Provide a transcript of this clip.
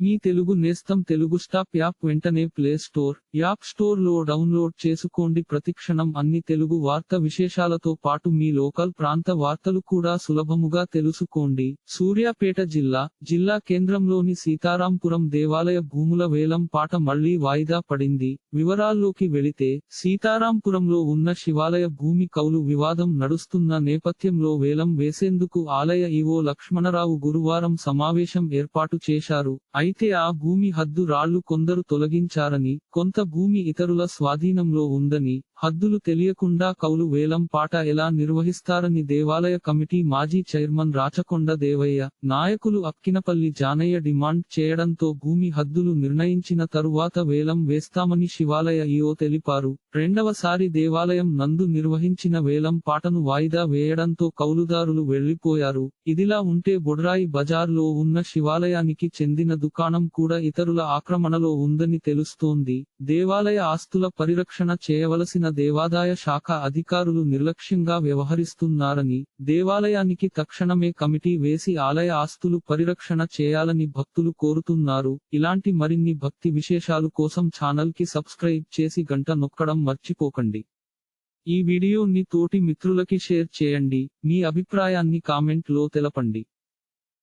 మీ తెలుగు నేస్తం Telugu stop app వెంటనే play store app స్టోర్లో డౌన్లోడ్ చేసుకోండి. ప్రతిక్షణం అన్ని తెలుగు వార్త విశేషాలతో పాటు మీ లోకల్ ప్రాంత వార్తలు కూడా సులభముగా తెలుసుకోండి. సూర్యాపేట జిల్లా జిల్లా కేంద్రంలోని సీతారాంపురం దేవాలయ భూముల వేలం పాట మళ్ళీ వాయిదా పడింది. వివరాల్లోకి వెళితే సీతారాంపురంలో ఉన్న శివాలయ భూమి కౌలు వివాదం నడుస్తున్న నేపథ్యంలో వేలం వేసేందుకు ఆలయ ఈవో లక్ష్మణరావు గురువారం సమావేశం ఏర్పాటు చేశారు. అయితే ఆ భూమి హద్దు రాళ్ళు కొందరు తొలగించారని కొంత భూమి ఇతరుల స్వాధీనంలో ఉందని హద్దులు తెలియకుండా కౌలు వేలం పాట ఎలా నిర్వహిస్తారని దేవాలయ కమిటీ మాజీ చైర్మన్ రాచకొండ దేవయ్య నాయకులు అక్కినపల్లి జానయ్య డిమాండ్ చేయడంతో భూమి హద్దులు నిర్ణయించిన తరువాత వేలం వేస్తామని శివాలయ ఈఓ తెలిపారు. రెండవసారి దేవాలయం నందు నిర్వహించిన వేలం పాటను వాయిదా వేయడంతో కౌలుదారులు వెళ్ళిపోయారు ఇదిలా ఉంటే బొడ్రాయి బజార్లో ఉన్న శివాలయానికి చెందిన దుకాణం కూడా ఇతరుల ఆక్రమణలో ఉందని తెలుస్తోంది. దేవాలయ ఆస్తుల పరిరక్షణ చేయవలసిన దేవాదాయ శాఖ అధికారులు నిర్లక్ష్యంగా వ్యవహరిస్తున్నారని దేవాలయానికి తక్షణమే కమిటీ వేసి ఆలయ ఆస్తులు పరిరక్షణ చేయాలని భక్తులు కోరుతున్నారు. ఇలాంటి మరిన్ని భక్తి విశేషాలు కోసం ఛానల్కి సబ్స్క్రైబ్ చేసి గంట నొక్కడం మర్చిపోకండి. ఈ వీడియోని తోటి మిత్రులకి షేర్ చేయండి. మీ అభిప్రాయాన్ని కామెంట్లో తెలపండి.